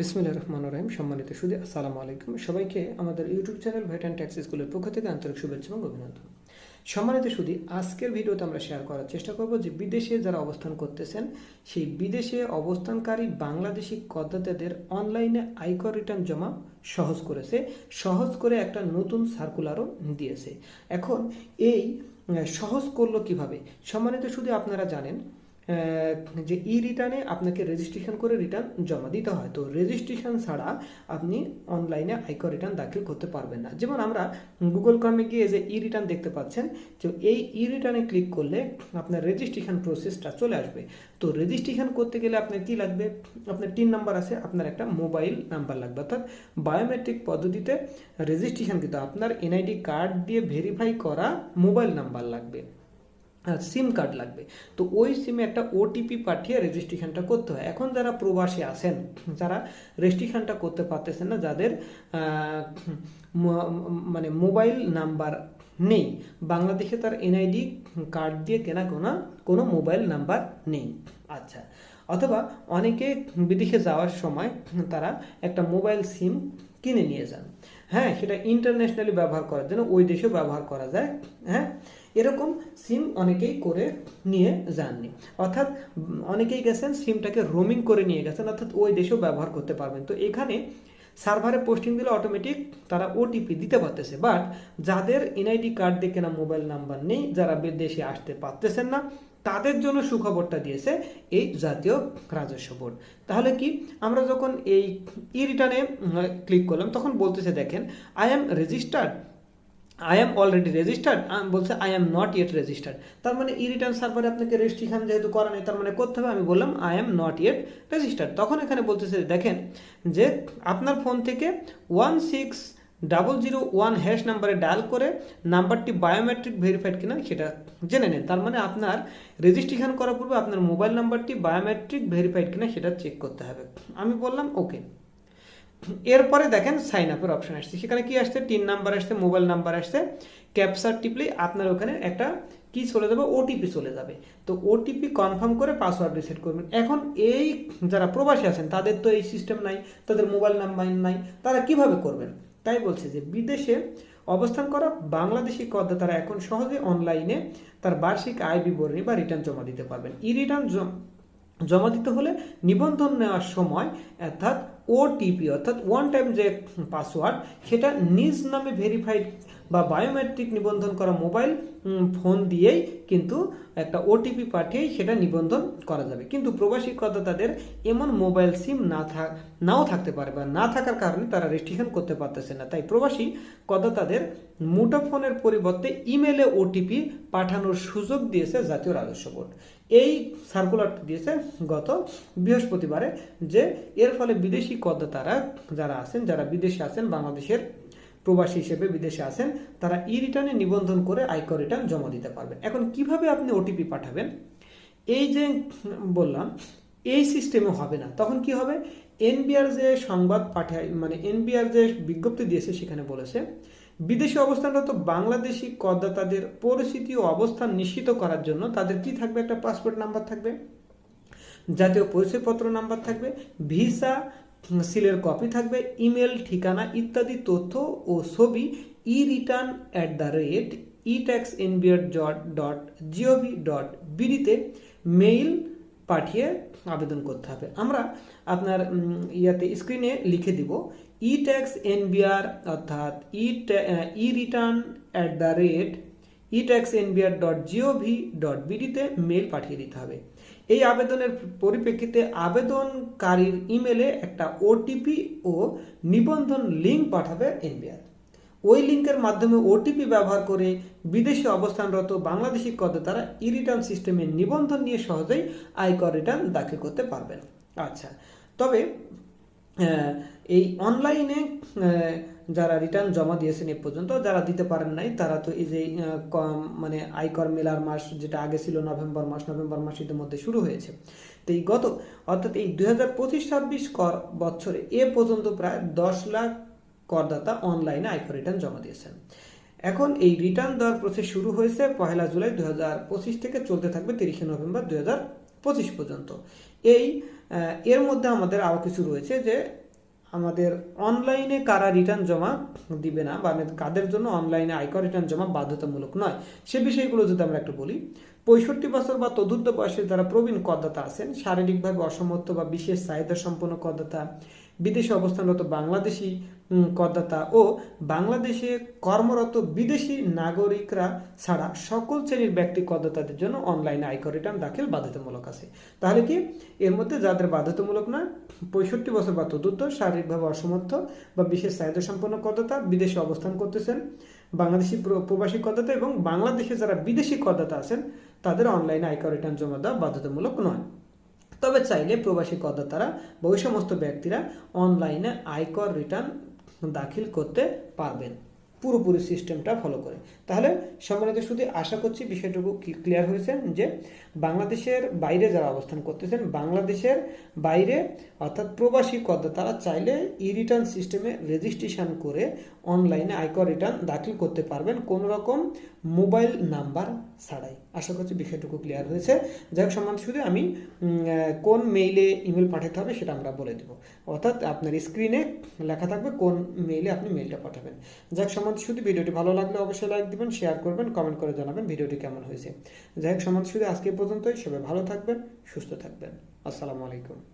বিসমিল্লা রহমান রহিম সম্মানিত সুদী, আসসালামু আলাইকুম। সবাইকে আমাদের YouTube channel VAT and tax স্কুলের পক্ষ থেকে আন্তরিক শুভেচ্ছা এবং অভিনন্দন। সম্মানিত সুদী, আজকের ভিডিওতে আমরা শেয়ার করার চেষ্টা করব যে বিদেশে যারা অবস্থান করতেছেন, সেই বিদেশে অবস্থানকারী বাংলাদেশি করদাতাদের অনলাইনে আয়কর রিটার্ন জমা সহজ করেছে, সহজ করে একটা নতুন সার্কুলারও দিয়েছে। এখন এই সহজ করল কীভাবে? সম্মানিত শুধু আপনারা জানেন যে ই রিটার্নে আপনাকে রেজিস্ট্রেশন করে রিটার্ন জমা দিতে হয়। তো রেজিস্ট্রেশন ছাড়া আপনি অনলাইনে আয়কর রিটার্ন দাখিল করতে পারবেন না। যেমন আমরা গুগল ক্রমে গিয়ে যে ই রিটার্ন দেখতে পাচ্ছেন, তো এই ই রিটার্নে ক্লিক করলে আপনার রেজিস্ট্রেশন প্রসেসটা চলে আসবে। তো রেজিস্ট্রেশন করতে গেলে আপনার কি লাগবে? আপনার তিন নাম্বার আছে, আপনার একটা মোবাইল নাম্বার লাগবে। অর্থাৎ বায়োমেট্রিক পদ্ধতিতে রেজিস্ট্রেশন কিন্তু আপনার এনআইডি কার্ড দিয়ে ভেরিফাই করা মোবাইল নাম্বার লাগবে। সিম কার্ড লাগবে। তো ওই সিমে একটা ওটিপি পাঠিয়ে রেজিস্ট্রেশনটা করতে হয়। এখন যারা প্রবাসী আছেন, যারা রেজিস্ট্রেশনটা করতে পারতেছেন না, যাদের মানে মোবাইল নাম্বার নেই, বাংলাদেশে তার এনআইডি কার্ড দিয়ে কেনা কোনো কোনো মোবাইল নাম্বার নেই। আচ্ছা অথবা অনেকে বিদেশে যাওয়ার সময় তারা একটা মোবাইল সিম কিনে নিয়ে যান। হ্যাঁ সেটা ইন্টারন্যাশনালি ব্যবহার করার জন্য, ওই দেশেও ব্যবহার করা যায়। হ্যাঁ এরকম সিম অনেকেই করে নিয়ে যাননি। অর্থাৎ অনেকেই গেছেন সিমটাকে রোমিং করে নিয়ে গেছেন, অর্থাৎ ওই দেশেও ব্যবহার করতে পারবেন। তো এখানে সার্ভারে পোস্টিং দিলে অটোমেটিক তারা ওটিপি দিতে পারতেছে। বাট যাদের এনআইডি কার্ড দিয়ে কেনা মোবাইল নাম্বার নেই, যারা বিদেশে আসতে পারতেছেন না, তাদের জন্য সুখবরটা দিয়েছে এই জাতীয় রাজস্ব বোর্ড। তাহলে কি, আমরা যখন এই ই রিটার্নে ক্লিক করলাম, তখন বলতেছে, দেখেন I am registered I am already registered আমি বলছে I am not yet registered তার মানে ই রিটার্ন সার্ভারে আপনাকে রেজিস্ট্রেশন যেহেতু করা নেই তার মানে করতে হবে। আমি বললাম I am not yet registered তখন এখানে বলতেছে, দেখেন যে আপনার ফোন থেকে one six double zero one hash নাম্বারে ডায়াল করে নাম্বারটি বায়োমেট্রিক ভেরিফাইড কিনা সেটা জেনে নেন। তার মানে আপনার রেজিস্ট্রেশন করার পূর্বে আপনার মোবাইল নাম্বারটি বায়োমেট্রিক ভেরিফাইড কিনা সেটা চেক করতে হবে। আমি বললাম ওকে এরপরে দেখেন সাইন আপের অপশন আসছে। সেখানে কি আসছে? তিন নাম্বার আসছে মোবাইল নাম্বার আসছে। ক্যাপচার টিপলে আপনার ওখানে একটা কি চলে যাবে? ওটিপি চলে যাবে। তো ওটিপি কনফার্ম করে পাসওয়ার্ড রিসেট করবেন। এখন এই যারা প্রবাসী আছেন, তাদের তো এই সিস্টেম নাই, তাদের মোবাইল নাম্বার নাই, তারা কীভাবে করবেন? তাই বলছে যে বিদেশে অবস্থান করা বাংলাদেশি করদাতারা এখন সহজে অনলাইনে তার বার্ষিক আয় বিবরণী বা রিটার্ন জমা দিতে পারবেন। ই রিটার্ন জমা দিতে হলে নিবন্ধন নেওয়ার সময়, অর্থাৎ ওটিপি অর্থাৎ ওয়ান টাইম যে পাসওয়ার্ড সেটা নিজ নামে ভেরিফাইড বা বায়োমেট্রিক নিবন্ধন করা মোবাইল ফোন দিয়েই কিন্তু একটা ওটিপি পাঠিয়েই সেটা নিবন্ধন করা যাবে। কিন্তু প্রবাসী করদাতাদের এমন মোবাইল সিম না থাক নাও থাকতে পারে বা না থাকার কারণে তারা রেজিস্ট্রেশন করতে পারতেছে না। তাই প্রবাসী করদাতাদের মুঠোফোনের পরিবর্তে ইমেলে ওটিপি পাঠানোর সুযোগ দিয়েছে জাতীয় রাজস্ব বোর্ড। এই সার্কুলারটি দিয়েছে গত বৃহস্পতিবারে যে এর ফলে বিদেশি করদাতারা যারা আছেন, যারা বিদেশে আছেন, বাংলাদেশের প্রবাসী হিসেবে বিদেশে আছেন, তারা ই রিটার্নে নিবন্ধন করে আয়কর রিটার্ন জমা দিতে পারবেন। এখন কীভাবে আপনি ওটিপি পাঠাবেন? এই যে বললাম, এই সিস্টেমে হবে না। তখন কি হবে? এনবিআর যে সংবাদ পাঠায় মানে এনবিআর যে বিজ্ঞপ্তি দিয়েছে সেখানে বলেছে বিদেশে অবস্থানরত বাংলাদেশি করদাতাদের পরিস্থিতি ও অবস্থান নিশ্চিত করার জন্য তাদের কি থাকবে? একটা পাসপোর্ট নাম্বার থাকবে, জাতীয় পরিচয়পত্র নাম্বার থাকবে ভিসা সিলের কপি থাকবে ইমেল ঠিকানা ইত্যাদি তথ্য ও ছবি e return at the rate e tax NBR dot dot gov dot বিডিতে mail পাঠিয়ে আবেদন করতে হবে। আমরা আপনার ইয়াতে স্ক্রিনে লিখে দিব। ই ট্যাক্স এনবিআর অর্থাৎ e e return at the rate e tax NBR dot gov dot বিডিতে mail পাঠিয়ে দিতে হবে। এই আবেদনের পরিপ্রেক্ষিতে আবেদনকারীর ইমেলে একটা ওটিপি ও নিবন্ধন লিঙ্ক পাঠাবে এনবিআর ওই লিঙ্কের মাধ্যমে ওটিপি ব্যবহার করে বিদেশে অবস্থানরত বাংলাদেশি করদাতারা ই রিটার্ন সিস্টেমে নিবন্ধন নিয়ে সহজেই আয়কর রিটার্ন দাখিল করতে পারবেন। আচ্ছা তবে এই অনলাইনে যারা রিটার্ন জমা দিয়েছেন এ পর্যন্ত, যারা দিতে পারেন নাই, তারা তো এই যে মানে আয়কর মেলার মাস যেটা আগে ছিল নভেম্বর মাস নভেম্বর মাস ইতিমধ্যে শুরু হয়েছে। তো এই গত, অর্থাৎ এই দুই হাজার পঁচিশ ছাব্বিশ কর বছরে এ পর্যন্ত প্রায় দশ লাখ করদাতা অনলাইনে আয়কর রিটার্ন জমা দিয়েছেন। এখন এই রিটার্ন দেওয়ার প্রসেস শুরু হয়েছে পহেলা জুলাই দুই হাজার পঁচিশ থেকে চলতে থাকবে তিরিশে নভেম্বর দুই পঁচিশ পর্যন্ত। এই এর মধ্যে আমাদের আরও কিছু রয়েছে যে আমাদের অনলাইনে কারা রিটার্ন জমা দিবে না বা কাদের জন্য অনলাইনে আয়কর রিটার্ন জমা বাধ্যতামূলক নয়, সে বিষয়গুলো যদি আমরা একটু বলি, পঁয়ষট্টি বছর বা তদুর্ধ বয়সে যারা প্রবীণ করদাতা আছেন, শারীরিকভাবে অসমর্থ বা বিশেষ চাহিদা সম্পন্ন করদাতা বিদেশে অবস্থানরত বাংলাদেশি করদাতা ও বাংলাদেশে কর্মরত বিদেশি নাগরিকরা ছাড়া সকল শ্রেণির ব্যক্তি করদাতাদের জন্য অনলাইনে আয়কর রিটার্ন দাখিল বাধ্যতামূলক আছে। তাহলে কি? এর মধ্যে যাদের বাধ্যতামূলক নয়, পঁয়ষট্টি বছর বা তদুর্ধ শারীরিকভাবে অসমর্থ বা বিশেষ চাহিদা সম্পন্ন করদাতা বিদেশে অবস্থান করতেছেন, বাংলাদেশি প্রবাসী করদাতা এবং বাংলাদেশে যারা বিদেশি করদাতা আছেন, তাদের অনলাইনে আয়কর রিটার্ন জমা দেওয়া বাধ্যতামূলক নয়। তবে চাইলে প্রবাসী করদাতারা ওই সমস্ত ব্যক্তিরা অনলাইনে আয়কর রিটার্ন দাখিল করতে পারবেন। পুরোপুরি সিস্টেমটা ফলো করে। তাহলে সম্মানিত শুধু আশা করছি বিষয়টুকু ক্লিয়ার হয়েছে? যে বাংলাদেশের বাইরে যারা অবস্থান করতেছেন, বাংলাদেশের বাইরে অর্থাৎ প্রবাসী করদাতারা চাইলে ই রিটার্ন সিস্টেমে রেজিস্ট্রেশন করে অনলাইনে আয়কর রিটার্ন দাখিল করতে পারবেন কোনো রকম মোবাইল নাম্বার ছাড়াই। আশা করছি বিষয়টুকু ক্লিয়ার হয়েছে। যাই হোক সম্মান শুধু আমি কোন মেইলে ইমেল পাঠাতে হবে সেটা আমরা বলে দেবো। অর্থাৎ আপনার স্ক্রিনে লেখা থাকবে কোন মেইলে আপনি মেইলটা পাঠাবেন। যাক সম্মান শুধু ভিডিওটি ভালো লাগলে অবশ্যই লাইক দিবেন শেয়ার করবেন কমেন্ট করে জানাবেন ভিডিওটি কেমন হয়েছে। যাই হোক, সমাজ শুধু আজকে পর্যন্তই। সবাই ভালো থাকবেন, সুস্থ থাকবেন। আসসালামু আলাইকুম।